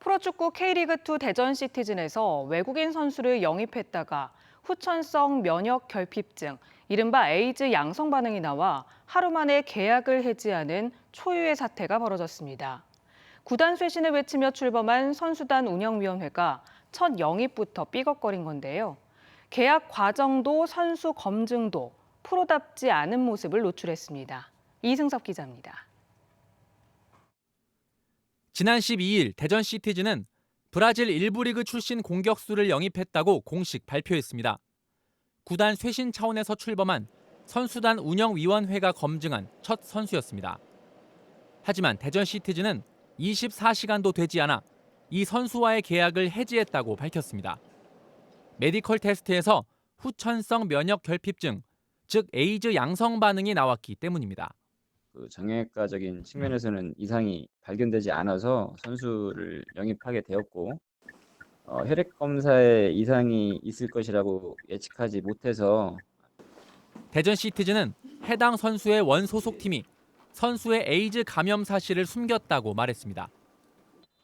프로축구 K리그2 대전 시티즌에서 외국인 선수를 영입했다가 후천성 면역 결핍증, 이른바 에이즈 양성 반응이 나와 하루 만에 계약을 해지하는 초유의 사태가 벌어졌습니다. 구단 쇄신을 외치며 출범한 선수단 운영위원회가 첫 영입부터 삐걱거린 건데요. 계약 과정도 선수 검증도 프로답지 않은 모습을 노출했습니다. 이승섭 기자입니다. 지난 12일 대전 시티즈는 브라질 1부 리그 출신 공격수를 영입했다고 공식 발표했습니다. 구단 쇄신 차원에서 출범한 선수단 운영위원회가 검증한 첫 선수였습니다. 하지만 대전 시티즈는 24시간도 되지 않아 이 선수와의 계약을 해지했다고 밝혔습니다. 메디컬 테스트에서 후천성 면역 결핍증, 즉 에이즈 양성 반응이 나왔기 때문입니다. 그 정형외과적인 측면에서는 이상이 발견되지 않아서 선수를 영입하게 되었고 어, 혈액 검사에 이상이 있을 것이라고 예측하지 못해서 대전 시티즈는 해당 선수의 원 소속팀이 선수의 에이즈 감염 사실을 숨겼다고 말했습니다.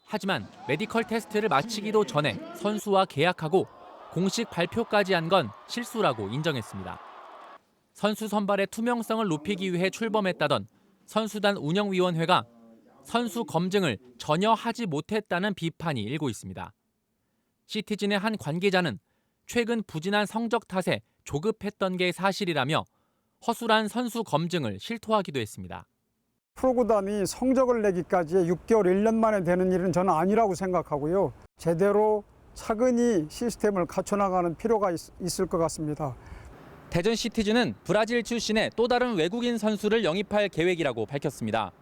하지만 메디컬 테스트를 마치기도 전에 선수와 계약하고 공식 발표까지 한 건 실수라고 인정했습니다. 선수 선발의 투명성을 높이기 위해 출범했다던 선수단 운영위원회가 선수 검증을 전혀 하지 못했다는 비판이 일고 있습니다. 시티즌의 한 관계자는 최근 부진한 성적 탓에 조급했던 게 사실이라며 허술한 선수 검증을 실토하기도 했습니다. 프로구단이 성적을 내기까지 6개월, 1년 만에 되는 일은 저는 아니라고 생각하고요. 제대로 차근히 시스템을 갖춰나가는 필요가 있, 있을 것 같습니다. 대전 시티즌은 브라질 출신의 또 다른 외국인 선수를 영입할 계획이라고 밝혔습니다.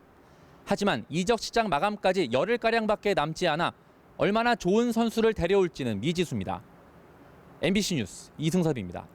하지만 이적 시장 마감까지 열흘가량밖에 남지 않아 얼마나 좋은 선수를 데려올지는 미지수입니다. MBC 뉴스 이승섭입니다.